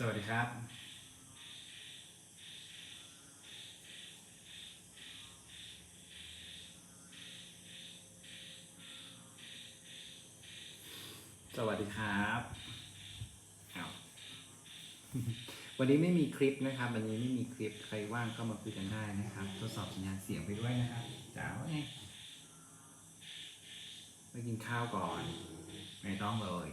สวัสดีครับ สวัสดีครับอ้าววันนี้ไม่มีคลิปนะครับ วันนี้ไม่มีคลิปใครว่างก็มาคุยกันได้นะครับ ทดสอบสัญญาณเสียงไปด้วยนะครับจ๋าว่าไงไปกินข้าวก่อน ไม่ต้องเลย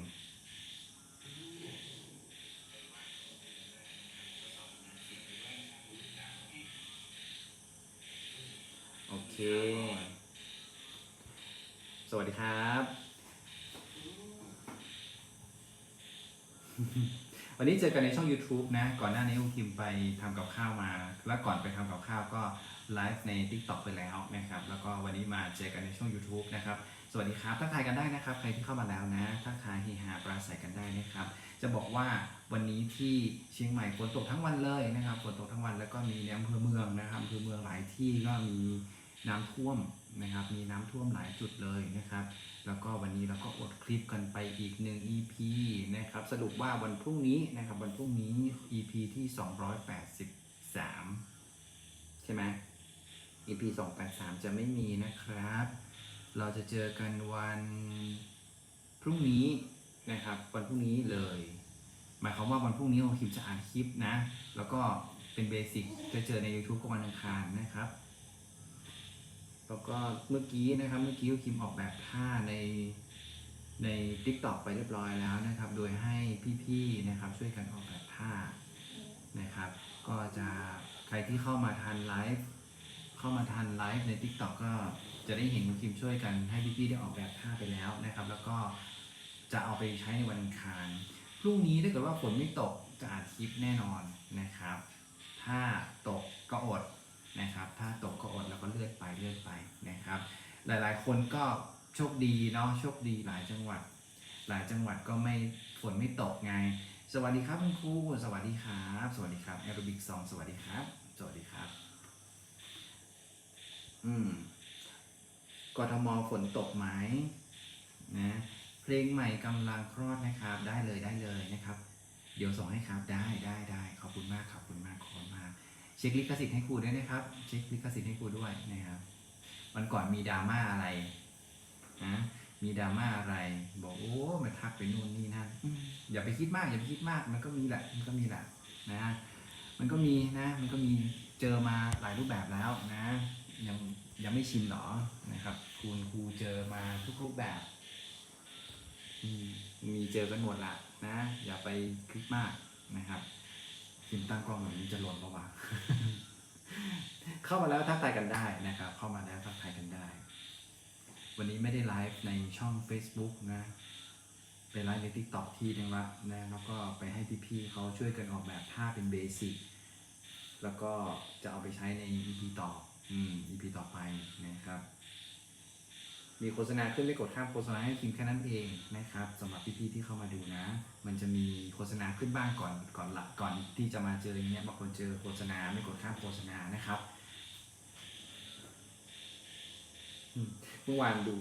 เค สวัสดีครับ วันนี้เจอกันในช่อง YouTube นะ ก่อนหน้านี้คุณคิมไปทำกับข้าวมา แล้วก่อนไปทำกับข้าวก็ไลฟ์ใน TikTok ไปแล้วนะครับ แล้วก็วันนี้มาเจอกันในช่อง YouTube นะครับ สวัสดีครับทักทายกันได้นะครับ ใครที่เข้ามาแล้วนะทักทายเฮฮาปราศัยกันได้นะครับ จะบอกว่าวันนี้ที่เชียงใหม่ฝนตกทั้งวันเลยนะครับ ฝนตกทั้งวันแล้วก็มีในอำเภอเมืองนะครับอำเภอเมืองหลายที่ก็มี น้ำท่วมนะครับ มีน้ำท่วมหลายจุดเลยนะครับ แล้วก็วันนี้เราก็อดคลิปกันไปอีกหนึ่ง EP นะครับ สรุปว่าวันพรุ่งนี้นะครับ วันพรุ่งนี้ EP ที่ 283 ใช่ไหม EP 283 จะไม่มีนะครับ เราจะเจอกันวันพรุ่งนี้นะครับ วันพรุ่งนี้เลย หมายความว่าวันพรุ่งนี้โอคิมจะอ่านคลิปนะ แล้วก็เป็นเบสิกจะเจอใน YouTube ก็วันอังคารนะครับ แล้วก็เมื่อกี้นะครับเมื่อกี้คิมออกแบบท่าในใน TikTok ไปเรียบร้อยแล้วนะครับ โดยให้พี่ๆนะครับช่วยกันออกแบบท่านะครับ ก็จะใครที่เข้ามาทันไลฟ์เข้ามาทันไลฟ์ใน TikTok ก็จะได้เห็นคิมช่วยกันให้พี่ๆได้ออกแบบท่าไปแล้วนะครับ แล้วก็จะเอาไปใช้ในวันอังคารพรุ่งนี้ถ้าเกิดว่าฝนไม่ตกจะอัดคลิปแน่นอนนะครับ ถ้าตกก็อด นะครับถ้าตกก็อดแล้วก็เลื่อนไปเลื่อนไปนะครับ หลายๆ คนก็โชคดีเนาะโชคดีหลายจังหวัด หลายจังหวัดก็ไม่ฝนไม่ตกไง สวัสดีครับคุณครูสวัสดีครับ สวัสดีครับแอโรบิกซองสวัสดีครับ สวัสดีครับ อืมกทมฝนตกไหมนะเพลงใหม่กำลังคลอดนะครับ ได้เลยได้เลยนะครับ เดี๋ยวส่งให้ครับได้ได้ได้ขอบคุณมากขอบคุณมากขอบคุณมาก เช็คลิขสิทธิ์ให้ครูด้วยนะครับ เช็คลิขสิทธิ์ให้ครูด้วยนะครับ วันก่อนมีดราม่าอะไรนะมีดราม่าอะไร บอกโอ้มาทักไปนู่นนี่นั่นอย่าไปคิดมากอย่าไปคิดมากมันก็มีแหละมันก็มีแหละนะมันก็มีนะ มันก็มีเจอมาหลายรูปแบบแล้วนะ ยังยังไม่ชินหรอนะครับคุณครูเจอมาทุกรูปแบบอืมมีเจอกันหมดละนะ อย่าไปคิดมากนะครับ คิมตั้งกล้องแบบนี้จะหล่นปะวะเข้ามาแล้วทักทายกันได้นะครับ เข้ามาแล้วทักทายกันได้ วันนี้ไม่ได้ไลฟ์ในช่อง Facebook นะไปไลฟ์ใน TikTok ที่นึงละนะแล้วก็ไปให้พี่ๆเขาช่วยกันออกแบบท่าเป็นเบสิกแล้วก็จะเอาไปใช้ใน EP ต่อ อืม EP ต่อไปนะครับ มีโฆษณาขึ้นไม่กดข้ามโฆษณาให้คิมแค่นั้นเองนะครับสำหรับพี่ๆที่เข้ามาดูนะ มันจะมีโฆษณาขึ้นบ้างก่อนก่อนละก่อนที่จะมาเจออย่างเงี้ยบางคนเจอโฆษณาไม่กดข้ามโฆษณานะครับเมื่อวานดู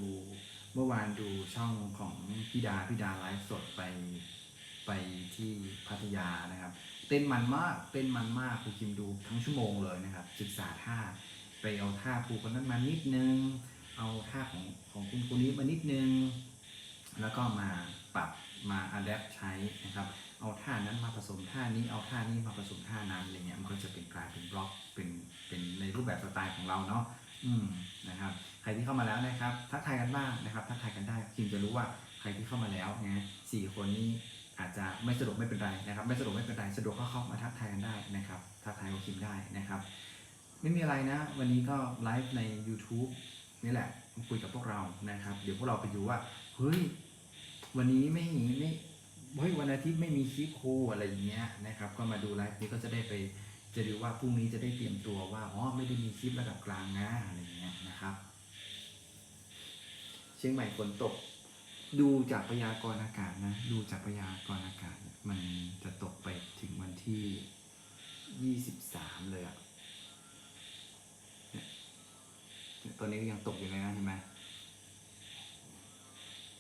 เมื่อวานดูช่องของพี่ดาพี่ดาไลฟ์สดไปไปที่พัทยานะครับ เต้นมันมากเต้นมันมากครูคิมดูทั้งชั่วโมงเลยนะครับ ศึกษาท่าไปเอาท่าครูคนนั้นมานิดนึง เอาท่าของของคุณคนนี้มานิดนึง แล้วก็มาปรับมาอัดแอปใช้นะครับ เอาท่านั้นมาผสมท่านี้ เอาท่านี้มาผสมท่านั้นอะไรเงี้ย มันก็จะเป็นกลายเป็นบล็อก เป็นเป็นในรูปแบบสไตล์ของเราเนาะ อืม นะครับ ใครที่เข้ามาแล้วนะครับ ทักทายกันบ้างนะครับ ทักทายกันได้ คิมจะรู้ว่าใครที่เข้ามาแล้วนะสี่คนนี้อาจจะไม่สะดวกไม่เป็นไรนะครับ ไม่สะดวกไม่เป็นไรสะดวกก็เข้ามาทักทายกันได้นะครับ ทักทายกับคิมได้นะครับ ไม่มีอะไรนะ วันนี้ก็ไลฟ์ใน YouTube นี่แหละมาคุยกับพวกเรานะครับ เดี๋ยวพวกเราไปดูว่าเฮ้ยวันนี้ไม่ไม่เฮ้ยวันอาทิตย์ไม่มีคลิปครูอะไรอย่างเงี้ยนะครับ ก็มาดูไลฟ์นี้ก็จะได้ไปจะดูว่าพรุ่งนี้จะได้เตรียมตัวว่าอ๋อไม่ได้มีคลิประดับกลางนะอะไรอย่างเงี้ยนะครับ เชียงใหม่ฝนตก ดูจากพยากรณ์อากาศนะ ดูจากพยากรณ์อากาศ มันจะตกไปถึงวันที่ยี่สิบสามเลยอะ ตอนนี้ก็ยังตกอยู่เลยนะเห็นไหม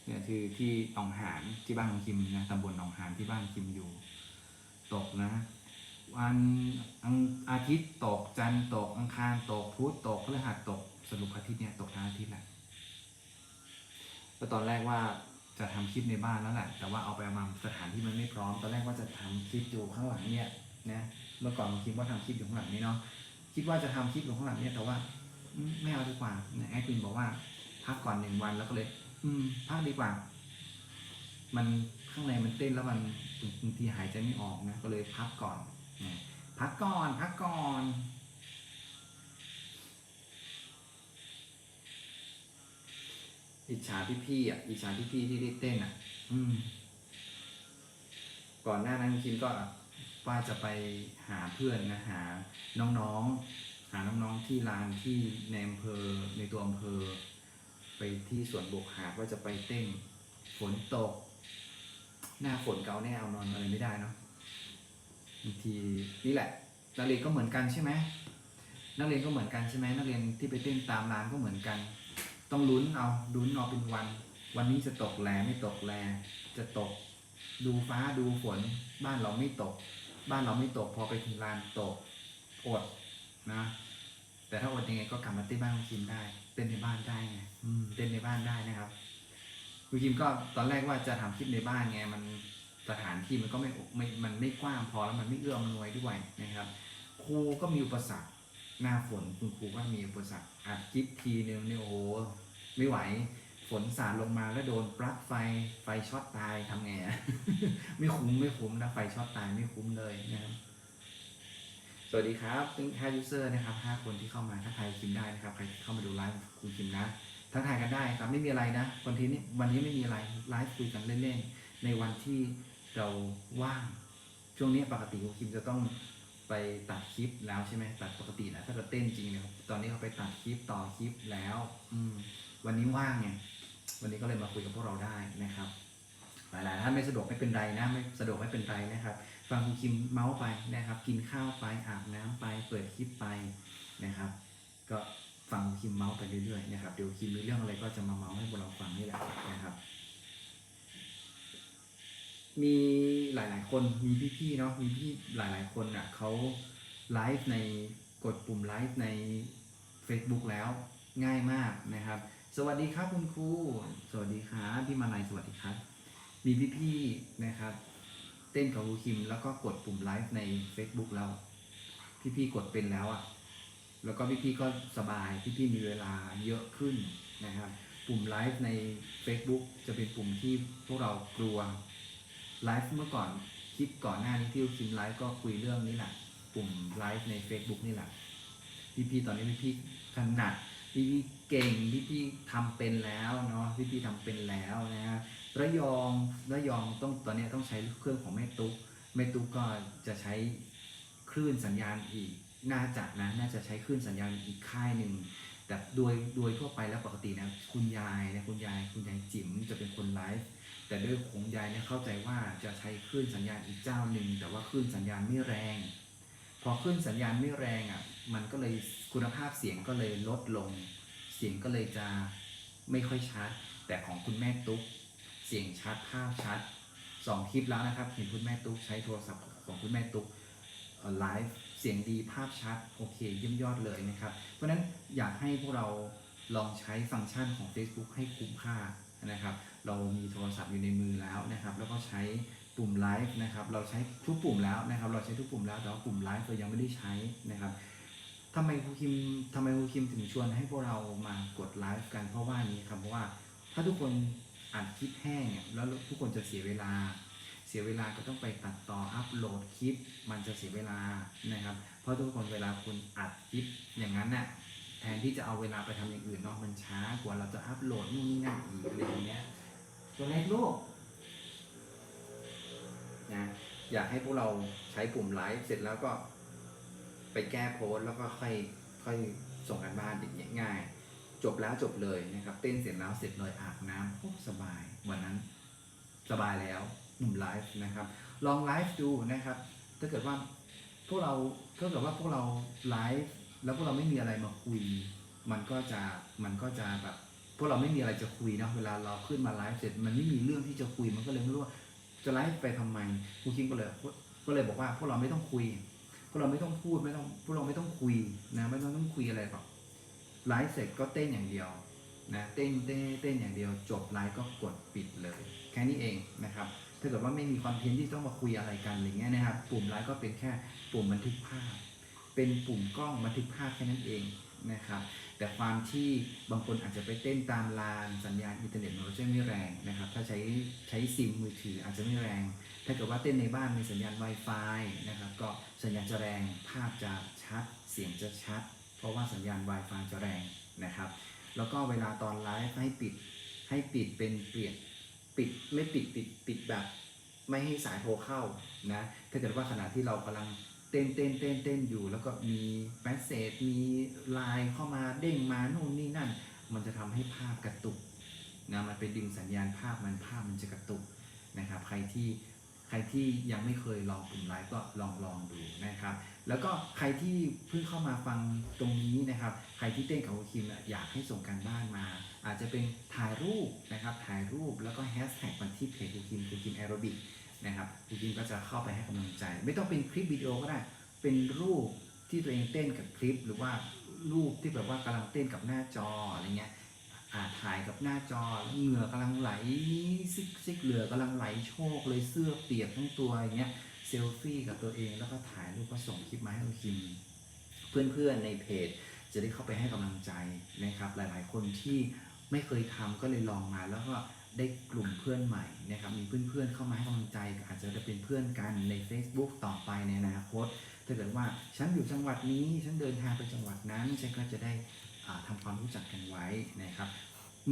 เนี่ยคือที่หนองหานที่บ้านของคิมนะตำบลหนองหานที่บ้านคิมอยู่ ตกนะ วันอังอาทิตย์ตกจันทร์ตกอังคารตกพุธตกพฤหัสตกสรุปอาทิตย์เนี่ยตกทั้งอาทิตย์แหละก็ตอนแรกว่าจะทำคลิปในบ้านแล้วแหละแต่ว่าเอาไปเอามาสถานที่มันไม่พร้อม ตอนแรกว่าจะทำคลิปอยู่ข้างหลังเนี่ยนะเมื่อก่อนคิดว่าทำคลิปอยู่ข้างหลังนี้เนาะคิดว่าจะทำคลิปอยู่ข้างหลังเนี่ยแต่ว่า ไม่เอาดีกว่าแอดมินบอกว่า พักก่อนหนึ่งวันแล้วก็เลย อืม พักดีกว่า มันข้างในมันเต้นแล้วมันบางทีหายใจไม่ออกนะก็เลยพักก่อนพักก่อนพักก่อนอิจฉาพี่พี่อะอิจฉาพี่พี่ที่ได้เต้นอะ อืม ก่อนหน้านั้นคิมก็ว่าจะไปหาเพื่อนนะหาน้องๆ หาน้องๆที่ลานที่ในอำเภอในตัวอำเภอ ไปที่สวนบกหาดว่าจะไปเต้นฝนตก หน้าฝนเกาแน่เอานอนอะไรไม่ได้เนาะบางทีนี่แหละนักเรียนก็เหมือนกันใช่ไหมนักเรียนก็เหมือนกันใช่ไหมนักเรียนที่ไปเต้นตามร้านก็เหมือนกัน ต้องลุ้นเอาลุ้นเอาเป็นวัน วันนี้จะตกแลไม่ตกแลจะตก ดูฟ้าดูฝน บ้านเราไม่ตก บ้านเราไม่ตกพอไปถึงลานตกอดนะ แต่ถ้าอดยังไงก็กลับมาเต้นบ้านคุณคิมได้ เต้นในบ้านได้ไงเต้นในบ้านได้นะครับคุณคิมก็ตอนแรกว่าจะทำคลิปในบ้านไงมันสถานที่มันก็ไม่ไม่มันไม่กว้างพอแล้วมันไม่เอื้ออำนวยด้วยนะครับ ครูก็มีอุปสรรคหน้าฝนคุณครูก็มีอุปสรรคอัดคลิปทีนึงเนี่ยโอ้โหไม่ไหวฝนสาดลงมาแล้วโดนปลั๊กไฟไฟช็อตตายทำไง ไม่คุ้มไม่คุ้มนะไฟช็อตตายไม่คุ้มเลยนะครับ วัสดีครับห้ายูเซอร์นะครับห้าคนที่เข้ามาถ้าใครคิมได้นะครับ ใครเข้ามาดูไลฟ์คุณคิมนะทักทายกันได้ครับ ไม่มีอะไรนะ วันที่นี้วันนี้ไม่มีอะไร ไลฟ์คุยกันเล่นๆ ในวันที่เราว่าง ช่วงนี้ปกติคุณคิมจะต้องไปตัดคลิปแล้วใช่ไหมตัดปกตินะถ้าเกิดเต้นจริงเนี่ยครับ ตอนนี้เขาไปตัดคลิปต่อคลิปแล้ว อืม วันนี้ว่างไงวันนี้ก็เลยมาคุยกับพวกเราได้นะครับ หลายๆท่านไม่สะดวกไม่เป็นไรนะ ไม่สะดวกไม่เป็นไรนะครับ ฟังคุณคิมเมาส์ไปนะครับ กินข้าวไปอาบน้ำไปเปิดคลิปไปนะครับ ก็ฟังคุณคิมเมาส์ไปเรื่อยๆนะครับเดี๋ยวคิมมีเรื่องอะไรก็จะมาเมาส์ให้พวกเราฟังนี่แหละนะครับ มีหลายๆคนมีพี่ๆเนาะมีพี่หลายๆคนอะเขาไลฟ์ในกดปุ่มไลฟ์ใน Facebook แล้วง่ายมากนะครับ สวัสดีครับคุณครูสวัสดีครับพี่มาลัยสวัสดีครับ มีพี่ๆนะครับ เต้นกับครูคิม แล้วก็กดปุ่มไลฟ์ใน Facebook แล้วพี่ๆกดเป็นแล้วอะ่ะ แล้วก็พี่ๆก็สบายพี่ๆมีเวลาเยอะขึ้นนะครับ ปุ่มไลฟ์ใน Facebook จะเป็นปุ่มที่พวกเรากลัวไลฟ์เมื่อก่อนคลิปก่อนหน้านี้ที่ครูคิมไลฟ์ก็คุยเรื่องนี้แหละปุ่มไลฟ์ใน Facebook นี่แหละพี่ๆตอนนี้พี่ๆถนัดพี่ๆเก่งพี่ๆทำเป็นแล้วเนาะพี่ๆทำเป็นแล้วนะฮะ ระยองระยองต้องตอนนี้ต้องใช้เครื่องของแม่ตุ๊กแม่ตุ๊กก็จะใช้คลื่นสัญญาณอีกน่าจะนะน่าจะใช้คลื่นสัญญาณอีกค่ายหนึ่งแต่โดยโดยทั่วไปแล้วปกตินะคุณยายนะคุณยายคุณยายจิ๋มจะเป็นคนไลฟ์แต่ด้วยของยายเนี่ยเข้าใจว่าจะใช้คลื่นสัญญาณอีกเจ้าหนึ่งแต่ว่าคลื่นสัญญาณไม่แรง พอคลื่นสัญญาณไม่แรงอะมันก็เลยคุณภาพเสียงก็เลยลดลง เสียงก็เลยจะไม่ค่อยชัดแต่ของคุณแม่ตุ๊ก เสียงชัดภาพชัดสองคลิปแล้วนะครับ เห็นคุณแม่ตุ๊กใช้โทรศัพท์ของคุณแม่ตุ๊กไลฟ์เสียงดีภาพชัดโอเคเยี่ยมยอดเลยนะครับ เพราะฉะนั้นอยากให้พวกเราลองใช้ฟังก์ชันของ Facebook ให้คุ้มค่านะครับ เรามีโทรศัพท์อยู่ในมือแล้วนะครับ แล้วก็ใช้ปุ่มไลฟ์นะครับ เราใช้ทุกปุ่มแล้วนะครับ เราใช้ทุกปุ่มแล้วแต่ว่าปุ่มไลฟ์เรายังไม่ได้ใช้นะครับทำไมครูคิมทำไมครูคิมถึงชวนให้พวกเรามากดไลฟ์กันเพราะว่านี้ครับเพราะว่าถ้าทุกคน อัดคลิปแห้งเนี่ยแล้วทุกคนจะเสียเวลา เสียเวลาก็ต้องไปตัดต่ออัปโหลดคลิป มันจะเสียเวลานะครับ เพราะทุกคนเวลาคุณอัดคลิปอย่างนั้นน่ะแทนที่จะเอาเวลาไปทำอย่างอื่นเนาะมันช้ากว่าเราจะอัปโหลดนู่นนี่นั่นอีกอะไรอย่างเงี้ยตัวเล็กลูกนะอยากให้พวกเราใช้ปุ่มไลฟ์เสร็จแล้วก็ไปแก้โพสแล้วก็ค่อยค่อยส่งกันบ้านอย่างเงี้ยง่าย จบแล้วจบเลยนะครับเต้นเสร็จแล้วเสร็จเลยอาบน้ำโอ้สบาย วันนั้นสบายแล้วหนุ่มไลฟ์นะครับ ลองไลฟ์ดูนะครับ ถ้าเกิดว่าพวกเราถ้าเกิดว่าพวกเราไลฟ์แล้วพวกเราไม่มีอะไรมาคุย มันก็จะมันก็จะแบบพวกเราไม่มีอะไรจะคุยนะเวลาเราขึ้นมาไลฟ์เสร็จ มันไม่มีเรื่องที่จะคุยมันก็เลยไม่รู้ว่าจะไลฟ์ไปทำไมครูคิงก็เลยก็เลยบอกว่าพวกเราไม่ต้องคุย พวกเราไม่ต้องพูดไม่ต้องพวกเราไม่ต้องคุยนะไม่ต้องต้องคุยอะไรหรอก ไลฟ์เสร็จก็เต้นอย่างเดียวนะเต้นเต้นเต้นอย่างเดียว จบไลฟ์ก็กดปิดเลย แค่นี้เองนะครับถ้าเกิดว่าไม่มีคอนเทนต์ที่ต้องมาคุยอะไรกันอะไรเงี้ยนะครับ ปุ่มไลฟ์ก็เป็นแค่ปุ่มบันทึกภาพ เป็นปุ่มกล้องบันทึกภาพแค่นั้นเองนะครับแต่ความที่บางคนอาจจะไปเต้นตามลานสัญญาณอินเทอร์เน็ตมันก็จะไม่แรงนะครับ ถ้าใช้ใช้ซิมมือถืออาจจะไม่แรง ถ้าเกิดว่าเต้นในบ้านมีสัญญาณ Wi-Fi นะครับ ก็สัญญาณจะแรงภาพจะชัด เสียงจะชัด ราะว่าสัญญาณ Wi-Fi จะแรงนะครับ แล้วก็เวลาตอนไลฟ์ให้ปิดให้ปิดเป็นเปลี่ยนปิดไม่ปิดปิดปิดแบบไม่ให้สายโทรเข้านะถ้าเกิดว่าขณะที่เรากำลังเต้นเต้นเต้นเต้นอยู่ แล้วก็มีแมสเซจมีไลน์เข้ามาเด้งมาโน่นนี่นั่น มันจะทำให้ภาพกระตุกนะมันไปดึงสัญญาณภาพมันภาพมันจะกระตุกนะครับ ใครที่ ใครที่ยังไม่เคยลองปุ่มไลฟ์ก็ลองลองดูนะครับ แล้วก็ใครที่เพิ่งเข้ามาฟังตรงนี้นะครับ ใครที่เต้นกับคุณคิมอยากให้ส่งการบ้านมา อาจจะเป็นถ่ายรูปนะครับถ่ายรูปแล้วก็แฮชแท็กมาที่เพจคุณคิมคุณคิมแอโรบิกนะครับคุณคิมก็จะเข้าไปให้กำลังใจ ไม่ต้องเป็นคลิปวิดีโอก็ได้เป็นรูปที่ตัวเองเต้นกับคลิป หรือว่ารูปที่แบบว่ากำลังเต้นกับหน้าจออะไรเงี้ย ถ่ายกับหน้าจอเหงื่อกำลังไหลซิกซิกเหลือกำลังไหลโชกเลยเสื้อเปียกทั้งตัวอย่างเงี้ยเซลฟี่กับตัวเองแล้วก็ถ่ายรูปก็ส่งคลิปมาให้คุณคิม เพื่อนๆในเพจ จะได้เข้าไปให้กำลังใจนะครับ หลายๆคนที่ไม่เคยทำก็เลยลองมาแล้วก็ได้กลุ่มเพื่อนใหม่นะครับ มีเพื่อนๆเข้ามาให้กำลังใจ อาจจะได้เป็นเพื่อนกันใน Facebook ต่อไปในอนาคต ถ้าเกิดว่าฉันอยู่จังหวัดนี้ ฉันเดินทางไปจังหวัดนั้น ฉันก็จะได้ อ่าทำความรู้จักกันไว้นะครับ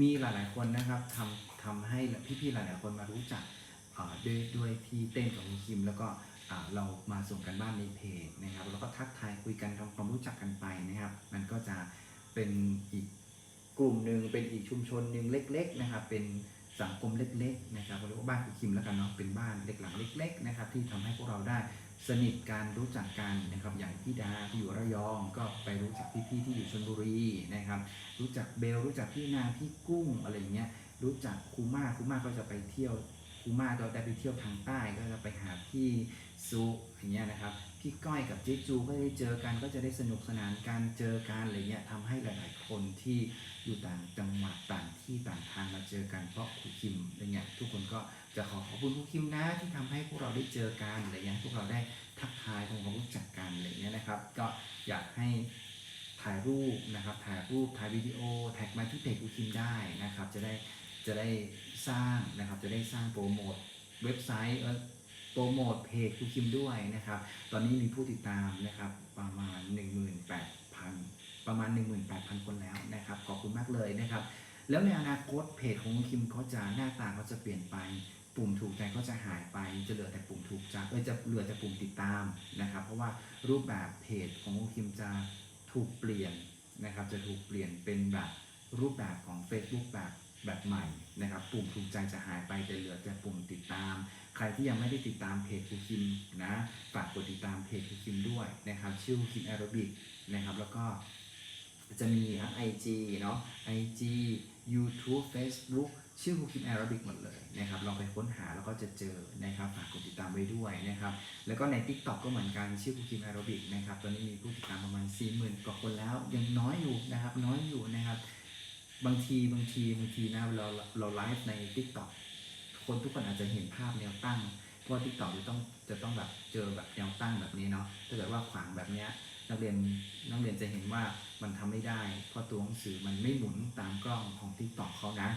มีหลายๆคนนะครับทำทำให้พี่ๆหลาย ๆ คนมารู้จักด้วยด้วยที่เต้นกับคุณคิม แล้วก็เรามาส่งกันบ้านในเพจนะครับ แล้วก็ทักทายคุยกันทำความรู้จักกันไปนะครับ มันก็จะเป็นอีกกลุ่มหนึ่งเป็นอีกชุมชนหนึ่งเล็ก ๆ นะครับ เป็นสังคมเล็ก ๆ นะครับเรียกว่าบ้านคุณคิมแล้วกันเนาะเป็นบ้านเล็กหลังเล็ก ๆ นะครับ ที่ทำให้พวกเราได้ สนิทกันรู้จักกันนะครับอย่างพี่ดาที่อยู่ระยองก็ไปรู้จักพี่ๆที่อยู่ชลบุรีนะครับ รู้จักเบลรู้จักพี่นาพี่กุ้งอะไรเงี้ยรู้จักครูมาครูมาก็จะไปเที่ยว คูมาก็ได้ไปเที่ยวทางใต้ก็จะไปหาพี่ซูอย่างเงี้ยนะครับพี่ก้อยกับเจ๊จูก็ได้เจอกันก็จะได้สนุกสนานการเจอกันอะไรเงี้ยทำให้หลาย ๆ คนที่อยู่ต่างจังหวัดต่างที่ต่างทางมาเจอกันเพราะครูคิมอะไรเงี้ยทุกคนก็จะขอขอบคุณครูคิมนะที่ทำให้พวกเราได้เจอกันอะไรเงี้ยพวกเราได้ทักทายทำความรู้จักกันอะไรเงี้ยนะครับ ก็อยากให้ถ่ายรูปนะครับถ่ายรูปถ่ายวิดีโอแท็กมาที่เพจกูคิมได้นะครับ จะได้ จะได้สร้างนะครับ จะได้สร้างโปรโมทเว็บไซต์เออโปรโมทเพจกูคิมด้วยนะครับ ตอนนี้มีผู้ติดตามนะครับประมาณ 18,000 ประมาณ 18,000 คนแล้วนะครับ ขอบคุณมากเลยนะครับ แล้วในอนาคตเพจของคุณคิมเขาจะหน้าตาเขาจะเปลี่ยนไป ปุ่มถูกใจก็จะหายไป จะเหลือแต่ปุ่มถูกใจเออจะเหลือแต่ปุ่มติดตามนะครับ เพราะว่ารูปแบบเพจของคุณคิมจะถูกเปลี่ยนนะครับ จะถูกเปลี่ยนเป็นแบบรูปแบบของ Facebook แบบ แบบใหม่นะครับปุ่มถูกใจจะหายไปแต่เหลือแต่ปุ่มติดตาม ใครที่ยังไม่ได้ติดตามเพจครูคิมนะฝากกดติดตามเพจครูคิมด้วยนะครับชื่อคูคิมแอโรบิกนะครับแล้วก็จะมีทั้ง IG เนาะ IG YouTube Facebook ชื่อครูคิมแอโรบิกหมดเลยนะครับลองไปค้นหาแล้วก็จะเจอนะครับฝากกดติดตามไว้ด้วยนะครับแล้วก็ใน Tik t o อกก็เหมือนกันชื่อคุคิมแอโรบิกนะครับตอนนี้มีผู้ติดตามประมาณ 4 0,000กว่าคนแล้วยังน้อยอยู่นะครับน้อยอยู่นะครับ บางทีบางทีบางทีนะเราเราไลฟ์ใน Tik t o อกคนทุกคนอาจจะเห็นภาพแนวตั้ง เพราะ Tik t o อกจะต้องจะต้องแบบเจอแบบแนวตั้งแบบนี้เนาะถ้าเกิดว่าขวางแบบเนี้ยนักเรียนนักเรียนจะเห็นว่ามันทำไม่ได้ เพราะตัวหนังสือมันไม่หมุนตามกล้องของ Tik t o อกเขานะ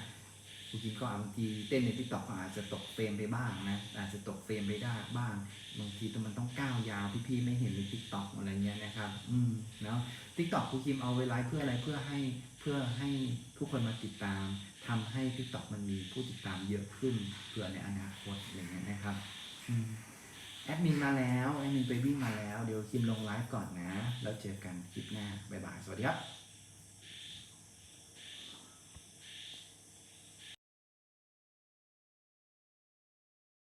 จริงก็บางทีเต้นในทิกตอกอาจจะตกเฟรมไปบ้างนะอาจจะตกเฟรมไปได้บ้างบางทีแต่มันต้องก้าวยาวพี่ๆไม่เห็นในทิกตอกอะไรเงี้ยนะครับ อืมเนาะทิกตอกครูคิมเอาไว้ไลฟ์เพื่ออะไรเพื่อให้ พื่อให้ทุกคนมาติดตามทำให้ทิกตอกมันมีผู้ติดตามเยอะขึ้นเผื่อในอนาคตอะไรเงี้ยนะครับอแอดมินมาแล้วแอดมินไปวิ่งมาแล้ว เดี๋ยวคิมลงไลฟ์ก่อนนะ แล้วเจอกันคลิปหน้า บ๊ายบาย สวัสดีครับ